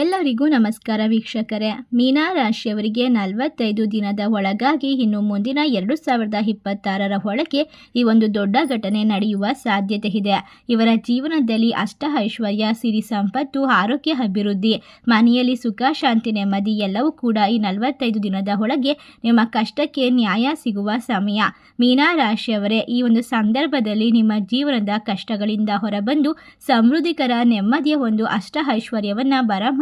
ಎಲ್ಲರಿಗೂ ನಮಸ್ಕಾರ ವೀಕ್ಷಕರೇ. ಮೀನಾ ರಾಶಿಯವರಿಗೆ ನಲವತ್ತೈದು ದಿನದ ಒಳಗಾಗಿ ಇನ್ನು ಮುಂದಿನ ಎರಡು ಸಾವಿರದ ಇಪ್ಪತ್ತಾರರ ಒಳಗೆ ಈ ಒಂದು ದೊಡ್ಡ ಘಟನೆ ನಡೆಯುವ ಸಾಧ್ಯತೆ ಇದೆ. ಇವರ ಜೀವನದಲ್ಲಿ ಅಷ್ಟ ಐಶ್ವರ್ಯ, ಸಿರಿ ಸಂಪತ್ತು, ಆರೋಗ್ಯ ಅಭಿವೃದ್ಧಿ, ಮನೆಯಲ್ಲಿ ಸುಖ, ಶಾಂತಿ, ನೆಮ್ಮದಿ ಎಲ್ಲವೂ ಕೂಡ ಈ ನಲವತ್ತೈದು ದಿನದ ಒಳಗೆ ನಿಮ್ಮ ಕಷ್ಟಕ್ಕೆ ನ್ಯಾಯ ಸಿಗುವ ಸಮಯ. ಮೀನಾ ರಾಶಿಯವರೇ, ಈ ಒಂದು ಸಂದರ್ಭದಲ್ಲಿ ನಿಮ್ಮ ಜೀವನದ ಕಷ್ಟಗಳಿಂದ ಹೊರಬಂದು ಸಮೃದ್ಧಿಕರ ನೆಮ್ಮದಿಯ ಒಂದು ಅಷ್ಟ ಐಶ್ವರ್ಯವನ್ನ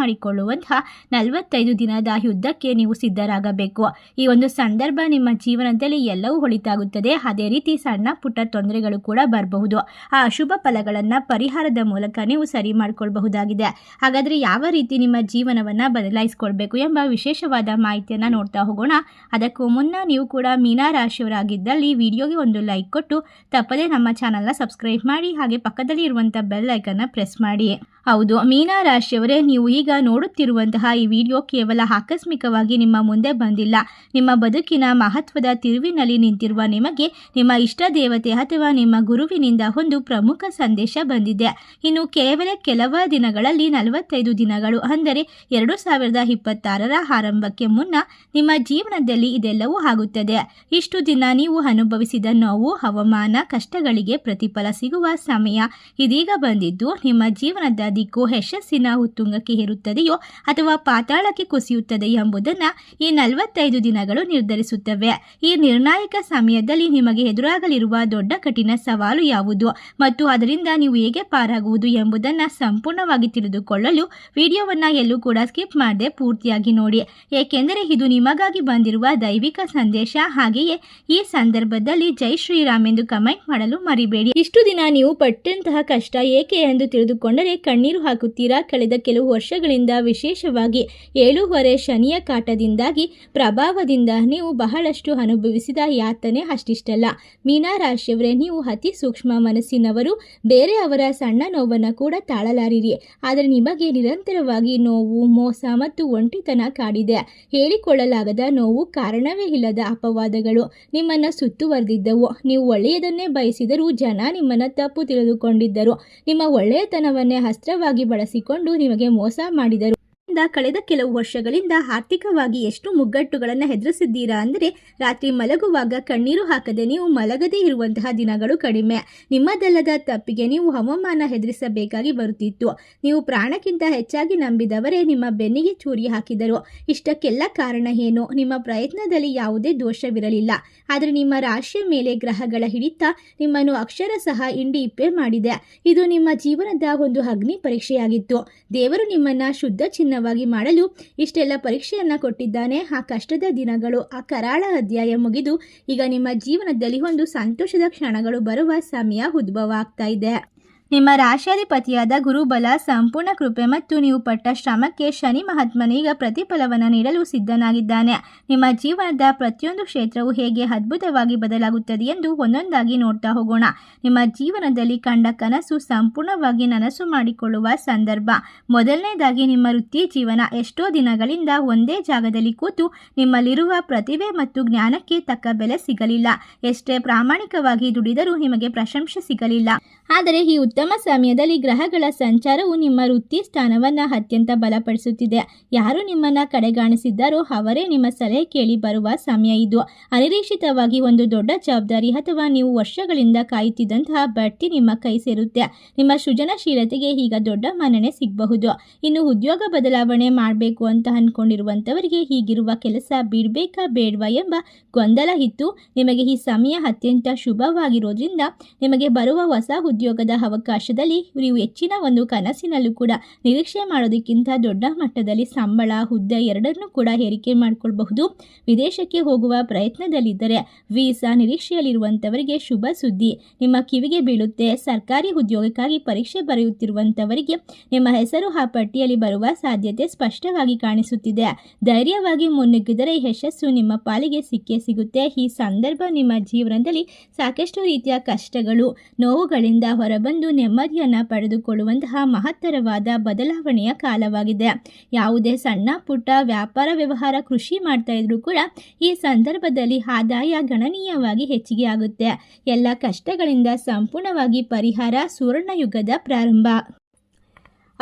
ಬರಮಾಡಿಕೊಳ್ಳುವಂತಹ ನಲವತ್ತೈದು ದಿನದ ಯುದ್ಧಕ್ಕೆ ನೀವು ಸಿದ್ಧರಾಗಬೇಕು. ಈ ಒಂದು ಸಂದರ್ಭ ನಿಮ್ಮ ಜೀವನದಲ್ಲಿ ಎಲ್ಲವೂ ಹೊಳಿತಾಗುತ್ತದೆ. ಅದೇ ರೀತಿ ಸಣ್ಣ ಪುಟ್ಟ ತೊಂದರೆಗಳು ಕೂಡ ಬರಬಹುದು. ಆ ಅಶುಭ ಫಲಗಳನ್ನು ಪರಿಹಾರದ ಮೂಲಕ ನೀವು ಸರಿ ಮಾಡಿಕೊಳ್ಬಹುದಾಗಿದೆ. ಹಾಗಾದರೆ ಯಾವ ರೀತಿ ನಿಮ್ಮ ಜೀವನವನ್ನು ಬದಲಾಯಿಸಿಕೊಳ್ಬೇಕು ಎಂಬ ವಿಶೇಷವಾದ ಮಾಹಿತಿಯನ್ನು ನೋಡ್ತಾ ಹೋಗೋಣ. ಅದಕ್ಕೂ ಮುನ್ನ ನೀವು ಕೂಡ ಮೀನಾ ರಾಶಿಯವರಾಗಿದ್ದಲ್ಲಿ ವಿಡಿಯೋಗೆ ಒಂದು ಲೈಕ್ ಕೊಟ್ಟು ತಪ್ಪದೇ ನಮ್ಮ ಚಾನಲ್ನ ಸಬ್ಸ್ಕ್ರೈಬ್ ಮಾಡಿ ಹಾಗೆ ಪಕ್ಕದಲ್ಲಿ ಇರುವಂಥ ಬೆಲ್ ಐಕನ್ನ ಪ್ರೆಸ್ ಮಾಡಿ. ಹೌದು, ಮೀನಾ ರಾಶಿಯವರೇ, ನೀವು ಈಗ ನೋಡುತ್ತಿರುವಂತಹ ಈ ವಿಡಿಯೋ ಕೇವಲ ಆಕಸ್ಮಿಕವಾಗಿ ನಿಮ್ಮ ಮುಂದೆ ಬಂದಿಲ್ಲ. ನಿಮ್ಮ ಬದುಕಿನ ಮಹತ್ವದ ತಿರುವಿನಲ್ಲಿ ನಿಂತಿರುವ ನಿಮಗೆ, ನಿಮ್ಮ ಇಷ್ಟ ದೇವತೆ ಅಥವಾ ನಿಮ್ಮ ಗುರುವಿನಿಂದ ಒಂದು ಪ್ರಮುಖ ಸಂದೇಶ ಬಂದಿದೆ. ಇನ್ನು ಕೇವಲ ಕೆಲವ ದಿನಗಳಲ್ಲಿ ನಲವತ್ತೈದು ದಿನಗಳು, ಅಂದರೆ ಎರಡು ಸಾವಿರದ ಇಪ್ಪತ್ತಾರರ ಆರಂಭಕ್ಕೆ ಮುನ್ನ ನಿಮ್ಮ ಜೀವನದಲ್ಲಿ ಇದೆಲ್ಲವೂ ಆಗುತ್ತದೆ. ಇಷ್ಟು ದಿನ ನೀವು ಅನುಭವಿಸಿದ ನೋವು ಹವಾಮಾನ ಕಷ್ಟಗಳಿಗೆ ಪ್ರತಿಫಲ ಸಿಗುವ ಸಮಯ ಇದೀಗ ಬಂದಿದ್ದು, ನಿಮ್ಮ ಜೀವನದ ದಿಕ್ಕು ಯಶಸ್ಸಿನ ಉತ್ತುಂಗಕ್ಕೆ ಹೇರುತ್ತದೆಯೋ ಅಥವಾ ಪಾತಾಳಕ್ಕೆ ಕುಸಿಯುತ್ತದೆ ಎಂಬುದನ್ನು ಈ ನಲವತ್ತೈದು ದಿನಗಳು ನಿರ್ಧರಿಸುತ್ತವೆ. ಈ ನಿರ್ಣಾಯಕ ಸಮಯದಲ್ಲಿ ನಿಮಗೆ ಎದುರಾಗಲಿರುವ ದೊಡ್ಡ ಕಠಿಣ ಸವಾಲು ಯಾವುದು ಮತ್ತು ಅದರಿಂದ ನೀವು ಹೇಗೆ ಪಾರಾಗುವುದು ಎಂಬುದನ್ನು ಸಂಪೂರ್ಣವಾಗಿ ತಿಳಿದುಕೊಳ್ಳಲು ವಿಡಿಯೋವನ್ನು ಎಲ್ಲೂ ಕೂಡ ಸ್ಕಿಪ್ ಮಾಡದೆ ಪೂರ್ತಿಯಾಗಿ ನೋಡಿ. ಏಕೆಂದರೆ ಇದು ನಿಮಗಾಗಿ ಬಂದಿರುವ ದೈವಿಕ ಸಂದೇಶ. ಹಾಗೆಯೇ ಈ ಸಂದರ್ಭದಲ್ಲಿ ಜೈ ಶ್ರೀರಾಮ್ ಎಂದು ಕಮೆಂಟ್ ಮಾಡಲು ಮರಿಬೇಡಿ. ಇಷ್ಟು ದಿನ ನೀವು ಪಟ್ಟಂತಹ ಕಷ್ಟ ಏಕೆ ಎಂದು ತಿಳಿದುಕೊಂಡರೆ ಕಣ್ಣೀರು ಹಾಕುತ್ತೀರಾ? ಕಳೆದ ಕೆಲವು ವರ್ಷಗಳಿಂದ ವಿಶೇಷವಾಗಿ ಏಳೂವರೆ ಶನಿಯ ಕಾಟದಿಂದಾಗಿ ಪ್ರಭಾವದಿಂದ ನೀವು ಬಹಳಷ್ಟು ಅನುಭವಿಸಿದ ಯಾತನೆ ಅಷ್ಟಿಷ್ಟಲ್ಲ. ಮೀನಾ ರಾಶಿಯವರೇ, ನೀವು ಅತಿ ಸೂಕ್ಷ್ಮ ಮನಸ್ಸಿನವರು. ಬೇರೆಯವರ ಸಣ್ಣ ನೋವನ್ನು ಕೂಡ ತಾಳಲಾರಿರಿ. ಆದರೆ ನಿಮಗೆ ನಿರಂತರವಾಗಿ ನೋವು, ಮೋಸ ಮತ್ತು ಒಂಟಿತನ ಕಾಡಿದೆ. ಹೇಳಿಕೊಳ್ಳಲಾಗದ ನೋವು ಕಾರಣವೇ ಇಲ್ಲದ ಅಪವಾದಗಳು ನಿಮ್ಮನ್ನು ಸುತ್ತುವರೆದಿದ್ದವು. ನೀವು ಒಳ್ಳೆಯದನ್ನೇ ಬಯಸಿದರೂ ಜನ ನಿಮ್ಮನ್ನು ತಪ್ಪು ತಿಳಿದುಕೊಂಡಿದ್ದರು. ನಿಮ್ಮ ಒಳ್ಳೆಯತನವನ್ನೇ ಅಸ್ತ್ರವಾಗಿ ಬಳಸಿಕೊಂಡು ನಿಮಗೆ ಮೋಸ ಮಾಡಿದರು. ಇಂದ ಕಳೆದ ಕೆಲವು ವರ್ಷಗಳಿಂದ ಆರ್ಥಿಕವಾಗಿ ಎಷ್ಟು ಮುಗ್ಗಟ್ಟುಗಳನ್ನು ಹೆದರಿಸಿದ್ದೀರಾ ಅಂದರೆ ರಾತ್ರಿ ಮಲಗುವಾಗ ಕಣ್ಣೀರು ಹಾಕದೆ ನೀವು ಮಲಗದೇ ಇರುವಂತಹ ದಿನಗಳು ಕಡಿಮೆ. ನಿಮ್ಮದಲ್ಲದ ತಪ್ಪಿಗೆ ನೀವು ಹವಾಮಾನ ಹೆದರಿಸಬೇಕಾಗಿ ಬರುತ್ತಿತ್ತು. ನೀವು ಪ್ರಾಣಕ್ಕಿಂತ ಹೆಚ್ಚಾಗಿ ನಂಬಿದವರೇ ನಿಮ್ಮ ಬೆನ್ನಿಗೆ ಚೂರಿ ಹಾಕಿದರು. ಇಷ್ಟಕ್ಕೆಲ್ಲ ಕಾರಣ ಏನು? ನಿಮ್ಮ ಪ್ರಯತ್ನದಲ್ಲಿ ಯಾವುದೇ ದೋಷವಿರಲಿಲ್ಲ. ಆದರೆ ನಿಮ್ಮ ರಾಶಿಯ ಮೇಲೆ ಗ್ರಹಗಳ ಹಿಡಿತ ನಿಮ್ಮನ್ನು ಅಕ್ಷರ ಸಹ ಇಂಡಿ ಇಪ್ಪೆ ಮಾಡಿದೆ. ಇದು ನಿಮ್ಮ ಜೀವನದ ಒಂದು ಅಗ್ನಿ ಪರೀಕ್ಷೆಯಾಗಿತ್ತು. ದೇವರು ನಿಮ್ಮನ್ನ ಶುದ್ಧ ಚಿನ್ನವಾಗಿ ಮಾಡಲು ಇಷ್ಟೆಲ್ಲ ಪರೀಕ್ಷೆಯನ್ನ ಕೊಟ್ಟಿದ್ದಾನೆ. ಆ ಕಷ್ಟದ ದಿನಗಳು, ಆ ಕರಾಳ ಅಧ್ಯಾಯ ಮುಗಿದು ಈಗ ನಿಮ್ಮ ಜೀವನದಲ್ಲಿ ಒಂದು ಸಂತೋಷದ ಕ್ಷಣಗಳು ಬರುವ ಸಮಯ ಉದ್ಭವ ಆಗ್ತಾ ಇದೆ. ನಿಮ್ಮ ರಾಶಿಯಾಧಿಪತಿಯಾದ ಗುರುಬಲ, ಸಂಪೂರ್ಣ ಕೃಪೆ ಮತ್ತು ನೀವು ಪಟ್ಟ ಶ್ರಮಕ್ಕೆ ಶನಿ ಮಹಾತ್ಮನೀಗ ಪ್ರತಿಫಲವನ್ನು ನೀಡಲು ಸಿದ್ಧನಾಗಿದ್ದಾನೆ. ನಿಮ್ಮ ಜೀವನದ ಪ್ರತಿಯೊಂದು ಕ್ಷೇತ್ರವು ಹೇಗೆ ಅದ್ಭುತವಾಗಿ ಬದಲಾಗುತ್ತದೆ ಎಂದು ಒಂದೊಂದಾಗಿ ನೋಡ್ತಾ ಹೋಗೋಣ. ನಿಮ್ಮ ಜೀವನದಲ್ಲಿ ಕಂಡ ಕನಸು ಸಂಪೂರ್ಣವಾಗಿ ನನಸು ಮಾಡಿಕೊಳ್ಳುವ ಸಂದರ್ಭ. ಮೊದಲನೇದಾಗಿ, ನಿಮ್ಮ ವೃತ್ತಿ ಜೀವನ ಎಷ್ಟೋ ದಿನಗಳಿಂದ ಒಂದೇ ಜಾಗದಲ್ಲಿ ಕೂತು ನಿಮ್ಮಲ್ಲಿರುವ ಪ್ರತಿಭೆ ಮತ್ತು ಜ್ಞಾನಕ್ಕೆ ತಕ್ಕ ಬೆಲೆ ಸಿಗಲಿಲ್ಲ. ಎಷ್ಟೇ ಪ್ರಾಮಾಣಿಕವಾಗಿ ದುಡಿದರೂ ನಿಮಗೆ ಪ್ರಶಂಸೆ ಸಿಗಲಿಲ್ಲ. ಆದರೆ ಈ ಉತ್ತಮ ಸಮಯದಲ್ಲಿ ಗ್ರಹಗಳ ಸಂಚಾರವು ನಿಮ್ಮ ವೃತ್ತಿ ಸ್ಥಾನವನ್ನು ಅತ್ಯಂತ ಬಲಪಡಿಸುತ್ತಿದೆ. ಯಾರು ನಿಮ್ಮನ್ನು ಕಡೆಗಾಣಿಸಿದ್ದಾರೋ ಅವರೇ ನಿಮ್ಮ ಸಲಹೆ ಕೇಳಿ ಬರುವ ಸಮಯ ಇದು. ಅನಿರೀಕ್ಷಿತವಾಗಿ ಒಂದು ದೊಡ್ಡ ಜವಾಬ್ದಾರಿ ಅಥವಾ ನೀವು ವರ್ಷಗಳಿಂದ ಕಾಯುತ್ತಿದ್ದಂತಹ ಬಡ್ತಿ ನಿಮ್ಮ ಕೈ ಸೇರುತ್ತೆ. ನಿಮ್ಮ ಸೃಜನಶೀಲತೆಗೆ ಈಗ ದೊಡ್ಡ ಮನ್ನಣೆ ಸಿಗಬಹುದು. ಇನ್ನು ಉದ್ಯೋಗ ಬದಲಾವಣೆ ಮಾಡಬೇಕು ಅಂತ ಅಂದ್ಕೊಂಡಿರುವಂಥವರಿಗೆ ಹೀಗಿರುವ ಕೆಲಸ ಬಿಡಬೇಕಾ ಬೇಡವಾ ಎಂಬ ಗೊಂದಲ ಇತ್ತು. ನಿಮಗೆ ಈ ಸಮಯ ಅತ್ಯಂತ ಶುಭವಾಗಿರೋದ್ರಿಂದ ನಿಮಗೆ ಬರುವ ಹೊಸ ಉದ್ಯೋಗದ ಅವಕಾಶದಲ್ಲಿ ನೀವು ಹೆಚ್ಚಿನ ಒಂದು ಕನಸಿನಲ್ಲೂ ಕೂಡ ನಿರೀಕ್ಷೆ ಮಾಡೋದಕ್ಕಿಂತ ದೊಡ್ಡ ಮಟ್ಟದಲ್ಲಿ ಸಂಬಳ, ಹುದ್ದೆ ಎರಡನ್ನೂ ಕೂಡ ಏರಿಕೆ ಮಾಡಿಕೊಳ್ಬಹುದು. ವಿದೇಶಕ್ಕೆ ಹೋಗುವ ಪ್ರಯತ್ನದಲ್ಲಿದ್ದರೆ ವೀಸಾ ನಿರೀಕ್ಷೆಯಲ್ಲಿರುವಂಥವರಿಗೆ ಶುಭ ಸುದ್ದಿ. ನಿಮ್ಮ ಕಿವಿಗೆ ಬೀಳುತ್ತೆ. ಸರ್ಕಾರಿ ಉದ್ಯೋಗಕ್ಕಾಗಿ ಪರೀಕ್ಷೆ ಬರೆಯುತ್ತಿರುವಂಥವರಿಗೆ ನಿಮ್ಮ ಹೆಸರು ಆ ಪಟ್ಟಿಯಲ್ಲಿ ಬರುವ ಸಾಧ್ಯತೆ ಸ್ಪಷ್ಟವಾಗಿ ಕಾಣಿಸುತ್ತಿದೆ. ಧೈರ್ಯವಾಗಿ ಮುನ್ನುಗ್ಗಿದರೆ ಯಶಸ್ಸು ನಿಮ್ಮ ಪಾಲಿಗೆ ಸಿಕ್ಕೇ ಸಿಗುತ್ತೆ. ಈ ಸಂದರ್ಭ ನಿಮ್ಮ ಜೀವನದಲ್ಲಿ ಸಾಕಷ್ಟು ರೀತಿಯ ಕಷ್ಟಗಳು, ನೋವುಗಳಿಂದ ಹೊರಬಂದು ನೆಮ್ಮದಿಯನ್ನು ಪಡೆದುಕೊಳ್ಳುವಂತಹ ಮಹತ್ತರವಾದ ಬದಲಾವಣೆಯ ಕಾಲವಾಗಿದೆ. ಯಾವುದೇ ಸಣ್ಣ, ಪುಟ್ಟ ವ್ಯಾಪಾರ, ವ್ಯವಹಾರ, ಕೃಷಿ ಮಾಡ್ತಾ ಇದ್ರೂ ಕೂಡ ಈ ಸಂದರ್ಭದಲ್ಲಿ ಆದಾಯ ಗಣನೀಯವಾಗಿ ಹೆಚ್ಚಿಗೆ ಆಗುತ್ತೆ. ಎಲ್ಲ ಕಷ್ಟಗಳಿಂದ ಸಂಪೂರ್ಣವಾಗಿ ಪರಿಹಾರ ಸುವರ್ಣ ಯುಗದ ಪ್ರಾರಂಭ.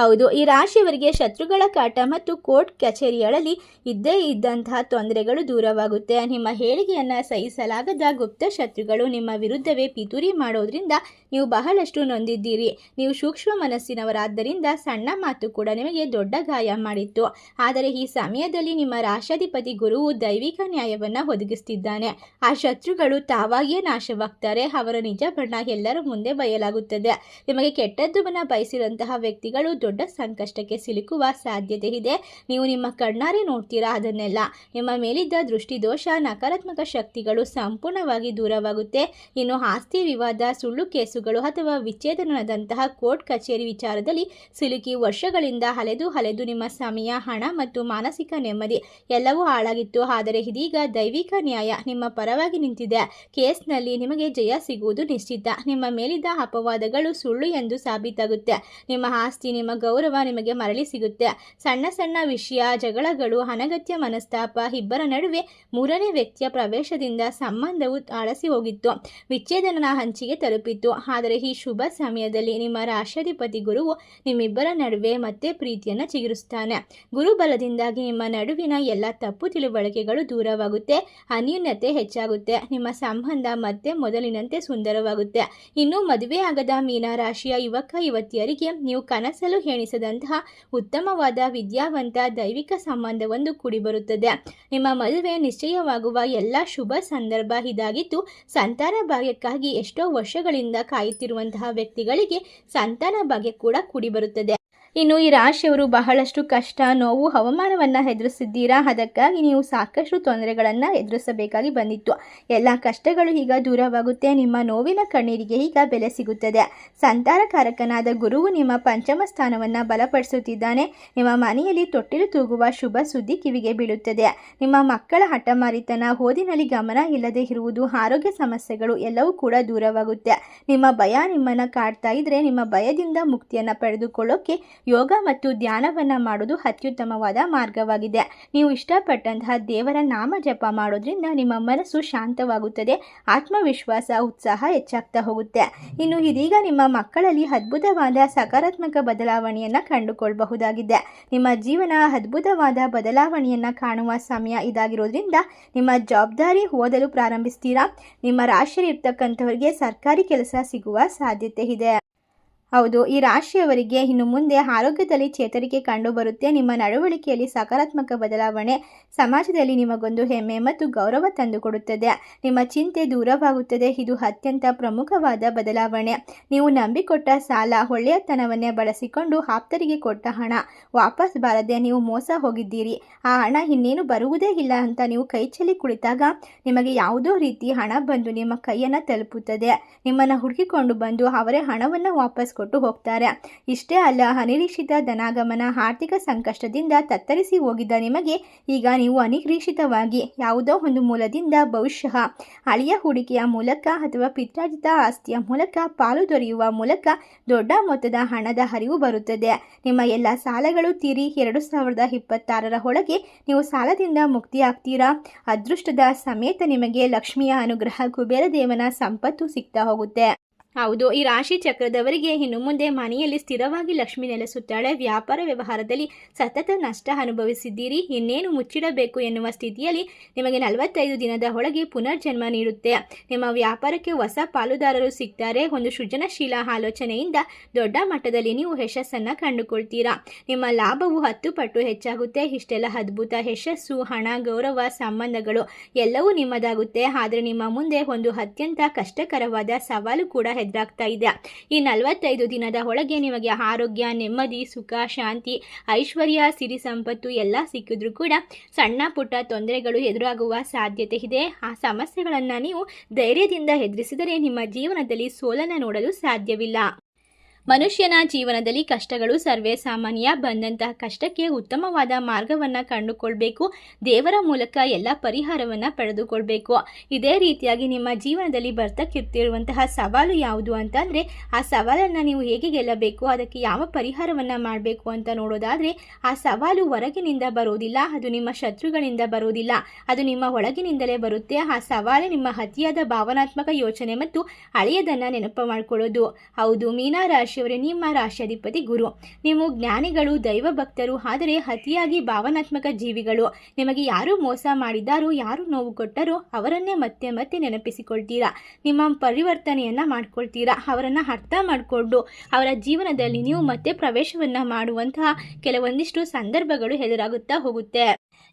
ಹೌದು, ಈ ರಾಶಿಯವರಿಗೆ ಶತ್ರುಗಳ ಕಾಟ ಮತ್ತು ಕೋರ್ಟ್ ಕಚೇರಿಗಳಲ್ಲಿ ಇದ್ದೇ ಇದ್ದಂತಹ ತೊಂದರೆಗಳು ದೂರವಾಗುತ್ತೆ. ನಿಮ್ಮ ಹೇಳಿಕೆಯನ್ನು ಸಹಿಸಲಾಗದ ಗುಪ್ತ ಶತ್ರುಗಳು ನಿಮ್ಮ ವಿರುದ್ಧವೇ ಪಿತೂರಿ ಮಾಡೋದ್ರಿಂದ ನೀವು ಬಹಳಷ್ಟು ನೊಂದಿದ್ದೀರಿ. ನೀವು ಸೂಕ್ಷ್ಮ ಮನಸ್ಸಿನವರಾದ್ದರಿಂದ ಸಣ್ಣ ಮಾತು ಕೂಡ ನಿಮಗೆ ದೊಡ್ಡ ಗಾಯ ಮಾಡಿತ್ತು. ಆದರೆ ಈ ಸಮಯದಲ್ಲಿ ನಿಮ್ಮ ರಾಷ್ಟ್ರಾಧಿಪತಿ ಗುರುವು ದೈವಿಕ ನ್ಯಾಯವನ್ನು ಒದಗಿಸ್ತಿದ್ದಾನೆ. ಆ ಶತ್ರುಗಳು ತಾವಾಗಿಯೇ ನಾಶವಾಗ್ತಾರೆ. ಅವರ ನಿಜ ಬಣ್ಣ ಎಲ್ಲರ ಮುಂದೆ ಬಯಲಾಗುತ್ತದೆ. ನಿಮಗೆ ಕೆಟ್ಟದ್ದು ಬಯಸಿರುವಂತಹ ವ್ಯಕ್ತಿಗಳು ಸಂಕಷ್ಟಕ್ಕೆ ಸಿಲುಕುವ ಸಾಧ್ಯತೆ ಇದೆ. ನೀವು ನಿಮ್ಮ ಕಣ್ಣಾರೆ ನೋಡ್ತೀರಾ ಅದನ್ನೆಲ್ಲ? ನಿಮ್ಮ ಮೇಲಿದ್ದ ದೃಷ್ಟಿದೋಷ, ನಕಾರಾತ್ಮಕ ಶಕ್ತಿಗಳು ಸಂಪೂರ್ಣವಾಗಿ ದೂರವಾಗುತ್ತೆ. ಇನ್ನು ಆಸ್ತಿ ವಿವಾದ, ಸುಳ್ಳು ಕೇಸುಗಳು ಅಥವಾ ವಿಚ್ಛೇದನದಂತಹ ಕೋರ್ಟ್ ಕಚೇರಿ ವಿಚಾರದಲ್ಲಿ ಸಿಲುಕಿ ವರ್ಷಗಳಿಂದ ಅಲೆದು ಅಲೆದು ನಿಮ್ಮ ಸಮಯ, ಹಣ ಮತ್ತು ಮಾನಸಿಕ ನೆಮ್ಮದಿ ಎಲ್ಲವೂ ಹಾಳಾಗಿತ್ತು. ಆದರೆ ಇದೀಗ ದೈವಿಕ ನ್ಯಾಯ ನಿಮ್ಮ ಪರವಾಗಿ ನಿಂತಿದೆ. ಕೇಸ್ನಲ್ಲಿ ನಿಮಗೆ ಜಯ ಸಿಗುವುದು ನಿಶ್ಚಿತ. ನಿಮ್ಮ ಮೇಲಿದ್ದ ಅಪವಾದಗಳು ಸುಳ್ಳು ಎಂದು ಸಾಬೀತಾಗುತ್ತೆ. ನಿಮ್ಮ ಆಸ್ತಿ ನಿಮ್ಮ ಗೌರವ ನಿಮಗೆ ಮರಳಿ ಸಿಗುತ್ತೆ. ಸಣ್ಣ ಸಣ್ಣ ವಿಷಯ, ಜಗಳಗಳು, ಅನಗತ್ಯ ಮನಸ್ತಾಪ, ಇಬ್ಬರ ನಡುವೆ ಮೂರನೇ ವ್ಯಕ್ತಿಯ ಪ್ರವೇಶದಿಂದ ಸಂಬಂಧವು ಅಳಸಿ ಹೋಗಿತ್ತು. ವಿಚ್ಛೇದನ ಹಂಚಿಗೆ ತಲುಪಿತ್ತು. ಆದರೆ ಈ ಶುಭ ಸಮಯದಲ್ಲಿ ನಿಮ್ಮ ರಾಷ್ಟ್ರಾಧಿಪತಿ ಗುರುವು ನಿಮ್ಮಿಬ್ಬರ ನಡುವೆ ಮತ್ತೆ ಪ್ರೀತಿಯನ್ನು ಚಿಗುರಿಸ್ತಾನೆ ಗುರುಬಲದಿಂದಾಗಿ ನಿಮ್ಮ ನಡುವಿನ ಎಲ್ಲ ತಪ್ಪು ತಿಳುವಳಿಕೆಗಳು ದೂರವಾಗುತ್ತೆ. ಅನ್ಯೂನ್ಯತೆ ಹೆಚ್ಚಾಗುತ್ತೆ. ನಿಮ್ಮ ಸಂಬಂಧ ಮತ್ತೆ ಮೊದಲಿನಂತೆ ಸುಂದರವಾಗುತ್ತೆ. ಇನ್ನು ಮದುವೆ ಆಗದ ಮೀನ ರಾಶಿಯ ಯುವಕ, ಯುವತಿಯರಿಗೆ ನೀವು ಕನಸಲು ಎಣಿಸದಂತಹ ಉತ್ತಮವಾದ ವಿದ್ಯಾವಂತ ದೈವಿಕ ಸಂಬಂಧವೊಂದು ಕೂಡಿಬರುತ್ತದೆ. ನಿಮ್ಮ ಮದುವೆ ನಿಶ್ಚಯವಾಗುವ ಎಲ್ಲ ಶುಭ ಸಂದರ್ಭ ಇದಾಗಿದ್ದು, ಸಂತಾನ ಭಾಗ್ಯಕ್ಕಾಗಿ ಎಷ್ಟೋ ವರ್ಷಗಳಿಂದ ಕಾಯುತ್ತಿರುವಂತಹ ವ್ಯಕ್ತಿಗಳಿಗೆ ಸಂತಾನ ಭಾಗ್ಯ ಕೂಡ ಕೂಡಿಬರುತ್ತದೆ. ಇನ್ನು ಈ ರಾಶಿಯವರು ಬಹಳಷ್ಟು ಕಷ್ಟ, ನೋವು ಹವಾಮಾನವನ್ನು ಎದುರಿಸಿದ್ದೀರಾ? ಅದಕ್ಕಾಗಿ ನೀವು ಸಾಕಷ್ಟು ತೊಂದರೆಗಳನ್ನು ಎದುರಿಸಬೇಕಾಗಿ ಬಂದಿತ್ತು. ಎಲ್ಲ ಕಷ್ಟಗಳು ಈಗ ದೂರವಾಗುತ್ತೆ. ನಿಮ್ಮ ನೋವಿನ ಕಣ್ಣೀರಿಗೆ ಈಗ ಬೆಲೆ ಸಿಗುತ್ತದೆ. ಸಂತಾನಕಾರಕನಾದ ಗುರುವು ನಿಮ್ಮ ಪಂಚಮ ಸ್ಥಾನವನ್ನು ಬಲಪಡಿಸುತ್ತಿದ್ದಾನೆ. ನಿಮ್ಮ ಮನೆಯಲ್ಲಿ ತೊಟ್ಟಿಲು ತೂಗುವ ಶುಭ ಸುದ್ದಿ ಕಿವಿಗೆ ಬೀಳುತ್ತದೆ. ನಿಮ್ಮ ಮಕ್ಕಳ ಹಠಮಾರಿತನ, ಓದಿನಲ್ಲಿ ಗಮನ ಇಲ್ಲದೆ ಇರುವುದು, ಆರೋಗ್ಯ ಸಮಸ್ಯೆಗಳು ಎಲ್ಲವೂ ಕೂಡ ದೂರವಾಗುತ್ತೆ. ನಿಮ್ಮ ಭಯ ನಿಮ್ಮನ್ನು ಕಾಡ್ತಾ ಇದ್ರೆ, ನಿಮ್ಮ ಭಯದಿಂದ ಮುಕ್ತಿಯನ್ನು ಪಡೆದುಕೊಳ್ಳೋಕೆ ಯೋಗ ಮತ್ತು ಧ್ಯಾನವನ್ನು ಮಾಡೋದು ಅತ್ಯುತ್ತಮವಾದ ಮಾರ್ಗವಾಗಿದೆ. ನೀವು ಇಷ್ಟಪಟ್ಟಂತಹ ದೇವರ ನಾಮ ಜಪ ಮಾಡೋದ್ರಿಂದ ನಿಮ್ಮ ಮನಸ್ಸು ಶಾಂತವಾಗುತ್ತದೆ, ಆತ್ಮವಿಶ್ವಾಸ, ಉತ್ಸಾಹ ಹೆಚ್ಚಾಗ್ತಾ ಹೋಗುತ್ತೆ. ಇನ್ನು ಇದೀಗ ನಿಮ್ಮ ಮಕ್ಕಳಲ್ಲಿ ಅದ್ಭುತವಾದ ಸಕಾರಾತ್ಮಕ ಬದಲಾವಣೆಯನ್ನು ಕಂಡುಕೊಳ್ಳಬಹುದಾಗಿದೆ ನಿಮ್ಮ ಜೀವನ ಅದ್ಭುತವಾದ ಬದಲಾವಣೆಯನ್ನು ಕಾಣುವ ಸಮಯ ಇದಾಗಿರೋದ್ರಿಂದ ನಿಮ್ಮ ಜವಾಬ್ದಾರಿ ಓದಲು ಪ್ರಾರಂಭಿಸ್ತೀರಾ? ನಿಮ್ಮ ರಾಶಿಯಲ್ಲಿರ್ತಕ್ಕಂಥವರಿಗೆ ಸರ್ಕಾರಿ ಕೆಲಸ ಸಿಗುವ ಸಾಧ್ಯತೆ ಇದೆ. ಹೌದು, ಈ ರಾಶಿಯವರಿಗೆ ಇನ್ನು ಮುಂದೆ ಆರೋಗ್ಯದಲ್ಲಿ ಚೇತರಿಕೆ ಕಂಡುಬರುತ್ತೆ. ನಿಮ್ಮ ನಡವಳಿಕೆಯಲ್ಲಿ ಸಕಾರಾತ್ಮಕ ಬದಲಾವಣೆ ಸಮಾಜದಲ್ಲಿ ನಿಮಗೊಂದು ಹೆಮ್ಮೆ ಮತ್ತು ಗೌರವ ತಂದುಕೊಡುತ್ತದೆ. ನಿಮ್ಮ ಚಿಂತೆ ದೂರವಾಗುತ್ತದೆ. ಇದು ಅತ್ಯಂತ ಪ್ರಮುಖವಾದ ಬದಲಾವಣೆ. ನೀವು ನಂಬಿಕೊಟ್ಟ ಸಾಲ, ಒಳ್ಳೆಯತನವನ್ನೇ ಬಳಸಿಕೊಂಡು ಆಪ್ತರಿಗೆ ಕೊಟ್ಟ ಹಣ ವಾಪಸ್ ಬಾರದೆ ನೀವು ಮೋಸ ಹೋಗಿದ್ದೀರಿ. ಆ ಹಣ ಇನ್ನೇನು ಬರುವುದೇ ಇಲ್ಲ ಅಂತ ನೀವು ಕೈ ಚೆಲ್ಲಿ ಕುಳಿತಾಗ ನಿಮಗೆ ಯಾವುದೋ ರೀತಿ ಹಣ ಬಂದು ನಿಮ್ಮ ಕೈಯನ್ನು ತಲುಪುತ್ತದೆ. ನಿಮ್ಮನ್ನು ಹುಡುಕಿಕೊಂಡು ಬಂದು ಅವರೇ ಹಣವನ್ನು ವಾಪಸ್ ಕೊಟ್ಟು ಹೋಗ್ತಾರೆ. ಇಷ್ಟೇ ಅಲ್ಲ, ಅನಿರೀಕ್ಷಿತ ಧನಾಗಮನ ಆರ್ಥಿಕ ಸಂಕಷ್ಟದಿಂದ ತತ್ತರಿಸಿ ಹೋಗಿದ್ದ ನಿಮಗೆ ಈಗ ನೀವು ಅನಿರೀಕ್ಷಿತವಾಗಿ ಯಾವುದೋ ಒಂದು ಮೂಲದಿಂದ ಬಹುಶಃ ಹಳೆಯ ಹೂಡಿಕೆಯ ಮೂಲಕ ಅಥವಾ ಪಿತ್ರಾರ್ಜಿತ ಆಸ್ತಿಯ ಮೂಲಕ ಪಾಲು ದೊರೆಯುವ ಮೂಲಕ ದೊಡ್ಡ ಮೊತ್ತದ ಹಣದ ಹರಿವು ಬರುತ್ತದೆ. ನಿಮ್ಮ ಎಲ್ಲ ಸಾಲಗಳು ತೀರಿ ಎರಡು ಸಾವಿರದ ಇಪ್ಪತ್ತಾರರ ಒಳಗೆ ನೀವು ಸಾಲದಿಂದ ಮುಕ್ತಿಯಾಗ್ತೀರಾ? ಅದೃಷ್ಟದ ಸಮೇತ ನಿಮಗೆ ಲಕ್ಷ್ಮಿಯ ಅನುಗ್ರಹ ಕುಬೇರ ದೇವನ ಸಂಪತ್ತು ಸಿಗ್ತಾ ಹೋಗುತ್ತೆ. ಹೌದು, ಈ ರಾಶಿ ಚಕ್ರದವರಿಗೆ ಇನ್ನು ಮುಂದೆ ಮನೆಯಲ್ಲಿ ಸ್ಥಿರವಾಗಿ ಲಕ್ಷ್ಮಿ ನೆಲೆಸುತ್ತಾಳೆ. ವ್ಯಾಪಾರ ವ್ಯವಹಾರದಲ್ಲಿ ಸತತ ನಷ್ಟ ಅನುಭವಿಸಿದ್ದೀರಿ. ಇನ್ನೇನು ಮುಚ್ಚಿಡಬೇಕು ಎನ್ನುವ ಸ್ಥಿತಿಯಲ್ಲಿ ನಿಮಗೆ ನಲವತ್ತೈದು ದಿನದ ಒಳಗೆ ಪುನರ್ಜನ್ಮ ನೀಡುತ್ತೆ. ನಿಮ್ಮ ವ್ಯಾಪಾರಕ್ಕೆ ಹೊಸ ಪಾಲುದಾರರು ಸಿಗ್ತಾರೆ. ಒಂದು ಸೃಜನಶೀಲ ಆಲೋಚನೆಯಿಂದ ದೊಡ್ಡ ಮಟ್ಟದಲ್ಲಿ ನೀವು ಯಶಸ್ಸನ್ನು ಕಂಡುಕೊಳ್ತೀರಾ. ನಿಮ್ಮ ಲಾಭವು ಹತ್ತು ಪಟ್ಟು ಹೆಚ್ಚಾಗುತ್ತೆ. ಇಷ್ಟೆಲ್ಲ ಅದ್ಭುತ ಯಶಸ್ಸು, ಹಣ, ಗೌರವ, ಸಂಬಂಧಗಳು ಎಲ್ಲವೂ ನಿಮ್ಮದಾಗುತ್ತೆ. ಆದರೆ ನಿಮ್ಮ ಮುಂದೆ ಒಂದು ಅತ್ಯಂತ ಕಷ್ಟಕರವಾದ ಸವಾಲು ಕೂಡ ಎದುರಾಗ್ತಾ ಇದೆ ಈ ನಲವತ್ತೈದು ದಿನದ ಒಳಗೆ ನಿಮಗೆ ಆರೋಗ್ಯ, ನೆಮ್ಮದಿ, ಸುಖ, ಶಾಂತಿ, ಐಶ್ವರ್ಯ, ಸಿರಿ ಸಂಪತ್ತು ಎಲ್ಲ ಸಿಕ್ಕಿದ್ರೂ ಕೂಡ ಸಣ್ಣ ಪುಟ್ಟ ತೊಂದರೆಗಳು ಎದುರಾಗುವ ಸಾಧ್ಯತೆ ಇದೆ. ಆ ಸಮಸ್ಯೆಗಳನ್ನು ನೀವು ಧೈರ್ಯದಿಂದ ಎದುರಿಸಿದರೆ ನಿಮ್ಮ ಜೀವನದಲ್ಲಿ ಸೋಲನ್ನು ನೋಡಲು ಸಾಧ್ಯವಿಲ್ಲ. ಮನುಷ್ಯನ ಜೀವನದಲ್ಲಿ ಕಷ್ಟಗಳು ಸರ್ವೇ ಸಾಮಾನ್ಯ. ಬಂದಂತಹ ಕಷ್ಟಕ್ಕೆ ಉತ್ತಮವಾದ ಮಾರ್ಗವನ್ನು ಕಂಡುಕೊಳ್ಬೇಕು. ದೇವರ ಮೂಲಕ ಎಲ್ಲ ಪರಿಹಾರವನ್ನು ಪಡೆದುಕೊಳ್ಬೇಕು. ಇದೇ ರೀತಿಯಾಗಿ ನಿಮ್ಮ ಜೀವನದಲ್ಲಿ ಬರ್ತಕ್ಕಿರ್ತಿರುವಂತಹ ಸವಾಲು ಯಾವುದು ಅಂತಂದರೆ, ಆ ಸವಾಲನ್ನು ನೀವು ಹೇಗೆ ಗೆಲ್ಲಬೇಕು, ಅದಕ್ಕೆ ಯಾವ ಪರಿಹಾರವನ್ನು ಮಾಡಬೇಕು ಅಂತ ನೋಡೋದಾದರೆ, ಆ ಸವಾಲು ಹೊರಗಿನಿಂದ ಬರೋದಿಲ್ಲ, ಅದು ನಿಮ್ಮ ಶತ್ರುಗಳಿಂದ ಬರೋದಿಲ್ಲ. ಅದು ನಿಮ್ಮ ಒಳಗಿನಿಂದಲೇ ಬರುತ್ತೆ. ಆ ಸವಾಲು ನಿಮ್ಮ ಅತಿಯಾದ ಭಾವನಾತ್ಮಕ ಯೋಚನೆ ಮತ್ತು ಹಳೆಯದನ್ನು ನೆನಪು ಮಾಡಿಕೊಳ್ಳೋದು. ಹೌದು, ಮೀನರಾಶಿ ರಾಶಿಯವರೇ, ನಿಮ್ಮ ರಾಶಿಯಾಧಿಪತಿ ಗುರು. ನೀವು ಜ್ಞಾನಿಗಳು, ದೈವ ಭಕ್ತರು, ಆದರೆ ಅತಿಯಾಗಿ ಭಾವನಾತ್ಮಕ ಜೀವಿಗಳು. ನಿಮಗೆ ಯಾರು ಮೋಸ ಮಾಡಿದಾರೋ ಯಾರು ನೋವು ಕೊಟ್ಟರೋ, ಅವರನ್ನೇ ಮತ್ತೆ ಮತ್ತೆ ನೆನಪಿಸಿಕೊಳ್ತೀರಾ. ನಿಮ್ಮ ಪರಿವರ್ತನೆಯನ್ನು ಮಾಡ್ಕೊಳ್ತೀರಾ. ಅವರನ್ನು ಅರ್ಥ ಮಾಡಿಕೊಂಡು ಅವರ ಜೀವನದಲ್ಲಿ ನೀವು ಮತ್ತೆ ಪ್ರವೇಶವನ್ನು ಮಾಡುವಂತಹ ಕೆಲವೊಂದಿಷ್ಟು ಸಂದರ್ಭಗಳು ಎದುರಾಗುತ್ತಾ ಹೋಗುತ್ತೆ.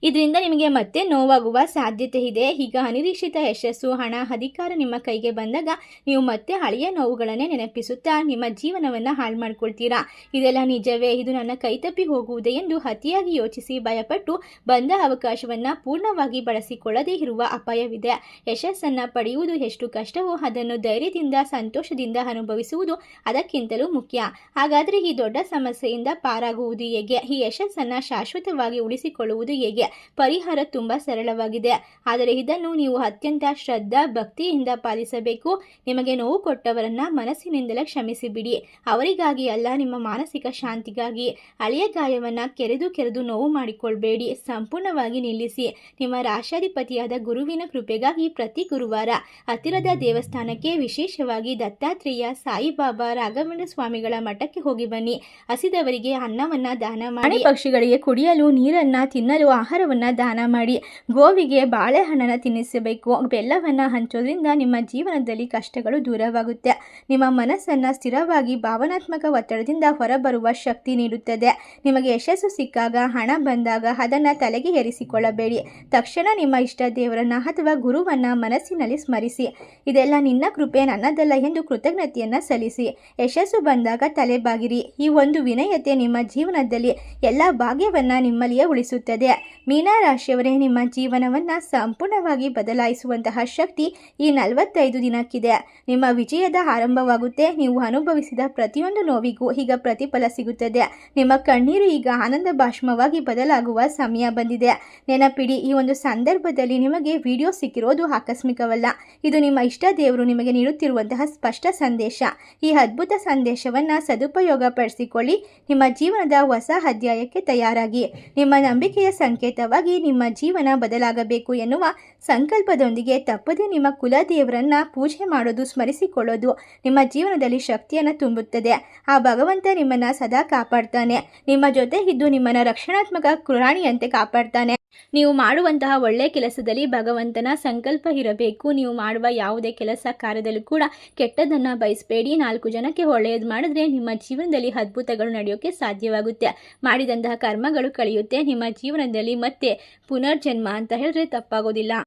ಇದರಿಂದ ನಿಮಗೆ ಮತ್ತೆ ನೋವಾಗುವ ಸಾಧ್ಯತೆ ಇದೆ. ಈಗ ಅನಿರೀಕ್ಷಿತ ಯಶಸ್ಸು, ಹಣ, ಅಧಿಕಾರ ನಿಮ್ಮ ಕೈಗೆ ಬಂದಾಗ ನೀವು ಮತ್ತೆ ಹಳೆಯ ನೋವುಗಳನ್ನೇ ನೆನಪಿಸುತ್ತಾ ನಿಮ್ಮ ಜೀವನವನ್ನು ಹಾಳು ಮಾಡ್ಕೊಳ್ತೀರಾ? ಇದೆಲ್ಲ ನಿಜವೇ? ಇದು ನನ್ನ ಕೈತಪ್ಪಿ ಹೋಗುವುದೇ ಎಂದು ಅತಿಯಾಗಿ ಯೋಚಿಸಿ ಭಯಪಟ್ಟು ಬಂದ ಅವಕಾಶವನ್ನು ಪೂರ್ಣವಾಗಿ ಬಳಸಿಕೊಳ್ಳದೇ ಇರುವ ಅಪಾಯವಿದೆ. ಯಶಸ್ಸನ್ನು ಪಡೆಯುವುದು ಎಷ್ಟು ಕಷ್ಟವೋ ಅದನ್ನು ಧೈರ್ಯದಿಂದ, ಸಂತೋಷದಿಂದ ಅನುಭವಿಸುವುದು ಅದಕ್ಕಿಂತಲೂ ಮುಖ್ಯ. ಹಾಗಾದರೆ ಈ ದೊಡ್ಡ ಸಮಸ್ಯೆಯಿಂದ ಪಾರಾಗುವುದು ಹೇಗೆ? ಈ ಯಶಸ್ಸನ್ನು ಶಾಶ್ವತವಾಗಿ ಉಳಿಸಿಕೊಳ್ಳುವುದು ಹೇಗೆ? ಪರಿಹಾರ ತುಂಬಾ ಸರಳವಾಗಿದೆ. ಆದರೆ ಇದನ್ನು ನೀವು ಅತ್ಯಂತ ಶ್ರದ್ಧಾ ಭಕ್ತಿಯಿಂದ ಪಾಲಿಸಬೇಕು. ನಿಮಗೆ ನೋವು ಕೊಟ್ಟವರನ್ನ ಮನಸ್ಸಿನಿಂದಲೇ ಕ್ಷಮಿಸಿಬಿಡಿ. ಅವರಿಗಾಗಿ ಅಲ್ಲ, ನಿಮ್ಮ ಮಾನಸಿಕ ಶಾಂತಿಗಾಗಿ. ಹಳೆಯ ಗಾಯವನ್ನ ಕೆರೆದು ಕೆರೆದು ನೋವು ಮಾಡಿಕೊಳ್ಬೇಡಿ. ಸಂಪೂರ್ಣವಾಗಿ ನಿಲ್ಲಿಸಿ. ನಿಮ್ಮ ರಾಶಾಧಿಪತಿಯಾದ ಗುರುವಿನ ಕೃಪೆಗಾಗಿ ಪ್ರತಿ ಗುರುವಾರ ಹತ್ತಿರದ ದೇವಸ್ಥಾನಕ್ಕೆ ವಿಶೇಷವಾಗಿ ದತ್ತಾತ್ರೇಯ ಸಾಯಿಬಾಬಾ ರಾಘವೇಂದ್ರ ಸ್ವಾಮಿಗಳ ಮಠಕ್ಕೆ ಹೋಗಿ ಬನ್ನಿ. ಹಸಿದವರಿಗೆ ಅನ್ನವನ್ನ ದಾನ ಮಾಡಿ. ಪಕ್ಷಿಗಳಿಗೆ ಕುಡಿಯಲು ನೀರನ್ನ ತಿನ್ನಲು ಆಹಾರವನ್ನ ದಾನ ಮಾಡಿ ಗೋವಿಗೆ ಬಾಳೆಹಣ್ಣನ್ನು ತಿನ್ನಿಸಬೇಕು. ಬೆಲ್ಲವನ್ನು ಹಂಚೋದ್ರಿಂದ ನಿಮ್ಮ ಜೀವನದಲ್ಲಿ ಕಷ್ಟಗಳು ದೂರವಾಗುತ್ತೆ. ನಿಮ್ಮ ಮನಸ್ಸನ್ನು ಸ್ಥಿರವಾಗಿ ಭಾವನಾತ್ಮಕ ಒತ್ತಡದಿಂದ ಹೊರಬರುವ ಶಕ್ತಿ ನೀಡುತ್ತದೆ. ನಿಮಗೆ ಯಶಸ್ಸು ಸಿಕ್ಕಾಗ, ಹಣ ಬಂದಾಗ ಅದನ್ನು ತಲೆಗೆ ಏರಿಸಿಕೊಳ್ಳಬೇಡಿ. ತಕ್ಷಣ ನಿಮ್ಮ ಇಷ್ಟ ದೇವರನ್ನ ಅಥವಾ ಗುರುವನ್ನ ಮನಸ್ಸಿನಲ್ಲಿ ಸ್ಮರಿಸಿ. ಇದೆಲ್ಲ ನಿನ್ನ ಕೃಪೆ, ನನ್ನದಲ್ಲ ಎಂದು ಕೃತಜ್ಞತೆಯನ್ನು ಸಲ್ಲಿಸಿ. ಯಶಸ್ಸು ಬಂದಾಗ ತಲೆಬಾಗಿರಿ ಈ ಒಂದು ವಿನಯತೆ ನಿಮ್ಮ ಜೀವನದಲ್ಲಿ ಎಲ್ಲ ಭಾಗ್ಯವನ್ನು ನಿಮ್ಮಲ್ಲಿಯೇ ಉಳಿಸುತ್ತದೆ. ಮೀನ ರಾಶಿಯವರೇ ನಿಮ್ಮ ಜೀವನವನ್ನು ಸಂಪೂರ್ಣವಾಗಿ ಬದಲಾಯಿಸುವಂತಹ ಶಕ್ತಿ ಈ ನಲವತ್ತೈದು ದಿನಕ್ಕಿದೆ. ನಿಮ್ಮ ವಿಜಯದ ಆರಂಭವಾಗುತ್ತೆ. ನೀವು ಅನುಭವಿಸಿದ ಪ್ರತಿಯೊಂದು ನೋವಿಗೂ ಈಗ ಪ್ರತಿಫಲ ಸಿಗುತ್ತದೆ. ನಿಮ್ಮ ಕಣ್ಣೀರು ಈಗ ಆನಂದ ಭಾಷ್ಮವಾಗಿ ಬದಲಾಗುವ ಸಮಯ ಬಂದಿದೆ. ನೆನಪಿಡಿ, ಈ ಒಂದು ಸಂದರ್ಭದಲ್ಲಿ ನಿಮಗೆ ವಿಡಿಯೋ ಸಿಕ್ಕಿರೋದು ಆಕಸ್ಮಿಕವಲ್ಲ. ಇದು ನಿಮ್ಮ ಇಷ್ಟ ದೇವರು ನಿಮಗೆ ನೀಡುತ್ತಿರುವಂತಹ ಸ್ಪಷ್ಟ ಸಂದೇಶ. ಈ ಅದ್ಭುತ ಸಂದೇಶವನ್ನು ಸದುಪಯೋಗ ಪಡಿಸಿಕೊಳ್ಳಿ ನಿಮ್ಮ ಜೀವನದ ಹೊಸ ಅಧ್ಯಾಯಕ್ಕೆ ತಯಾರಾಗಿ. ನಿಮ್ಮ ನಂಬಿಕೆಯ ಸಂಕೇತವಾಗಿ ನಿಮ್ಮ ಜೀವನ ಬದಲಾಗಬೇಕು ಎನ್ನುವ ಸಂಕಲ್ಪದೊಂದಿಗೆ ತಪ್ಪದೇ ನಿಮ್ಮ ಕುಲದೇವರನ್ನ ಪೂಜೆ ಮಾಡೋದು, ಸ್ಮರಿಸಿಕೊಳ್ಳೋದು ನಿಮ್ಮ ಜೀವನದಲ್ಲಿ ಶಕ್ತಿಯನ್ನು ತುಂಬುತ್ತದೆ. ಆ ಭಗವಂತ ನಿಮ್ಮನ್ನ ಸದಾ ಕಾಪಾಡ್ತಾನೆ. ನಿಮ್ಮ ಜೊತೆ ಇದ್ದು ನಿಮ್ಮನ್ನ ರಕ್ಷಣಾತ್ಮಕ ಕುರಾಣಿಯಂತೆ ಕಾಪಾಡ್ತಾನೆ. ನೀವು ಮಾಡುವಂತಹ ಒಳ್ಳೆ ಕೆಲಸದಲ್ಲಿ ಭಗವಂತನ ಸಂಕಲ್ಪ ಇರಬೇಕು. ನೀವು ಮಾಡುವ ಯಾವುದೇ ಕೆಲಸ ಕಾರ್ಯದಲ್ಲೂ ಕೂಡ ಕೆಟ್ಟದನ್ನು ಬಯಸಬೇಡಿ. ನಾಲ್ಕು ಜನಕ್ಕೆ ಒಳ್ಳೆಯದು ಮಾಡಿದ್ರೆ ನಿಮ್ಮ ಜೀವನದಲ್ಲಿ ಅದ್ಭುತಗಳು ನಡೆಯೋಕ್ಕೆ ಸಾಧ್ಯವಾಗುತ್ತೆ. ಮಾಡಿದಂತಹ ಕರ್ಮಗಳು ಕಳೆಯುತ್ತೆ. ನಿಮ್ಮ ಜೀವನದಲ್ಲಿ ಮತ್ತೆ ಪುನರ್ಜನ್ಮ ಅಂತ ಹೇಳಿದ್ರೆ ತಪ್ಪಾಗೋದಿಲ್ಲ.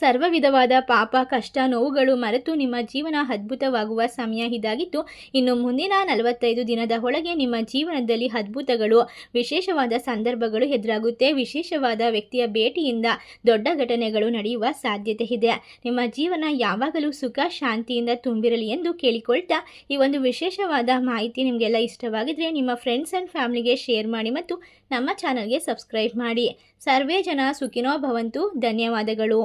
ಸರ್ವ ವಿಧವಾದ ಪಾಪ, ಕಷ್ಟ, ನೋವುಗಳು ಮರೆತು ನಿಮ್ಮ ಜೀವನ ಅದ್ಭುತವಾಗುವ ಸಮಯ ಇದಾಗಿತ್ತು. ಇನ್ನು ಮುಂದಿನ ನಲವತ್ತೈದು ದಿನದ ಒಳಗೆ ನಿಮ್ಮ ಜೀವನದಲ್ಲಿ ಅದ್ಭುತಗಳು, ವಿಶೇಷವಾದ ಸಂದರ್ಭಗಳು ಎದುರಾಗುತ್ತೆ. ವಿಶೇಷವಾದ ವ್ಯಕ್ತಿಯ ಭೇಟಿಯಿಂದ ದೊಡ್ಡ ಘಟನೆಗಳು ನಡೆಯುವ ಸಾಧ್ಯತೆ ಇದೆ. ನಿಮ್ಮ ಜೀವನ ಯಾವಾಗಲೂ ಸುಖ, ಶಾಂತಿಯಿಂದ ತುಂಬಿರಲಿ ಎಂದು ಕೇಳಿಕೊಳ್ತಾ ಈ ಒಂದು ವಿಶೇಷವಾದ ಮಾಹಿತಿ ನಿಮಗೆಲ್ಲ ಇಷ್ಟವಾಗಿದ್ರೆ ನಿಮ್ಮ ಫ್ರೆಂಡ್ಸ್ ಆ್ಯಂಡ್ ಫ್ಯಾಮಿಲಿಗೆ ಶೇರ್ ಮಾಡಿ ಮತ್ತು ನಮ್ಮ ಚಾನಲ್ಗೆ ಸಬ್ಸ್ಕ್ರೈಬ್ ಮಾಡಿ. ಸರ್ವೇ ಜನ ಸುಖಿನೋ ಭವಂತು. ಧನ್ಯವಾದಗಳು.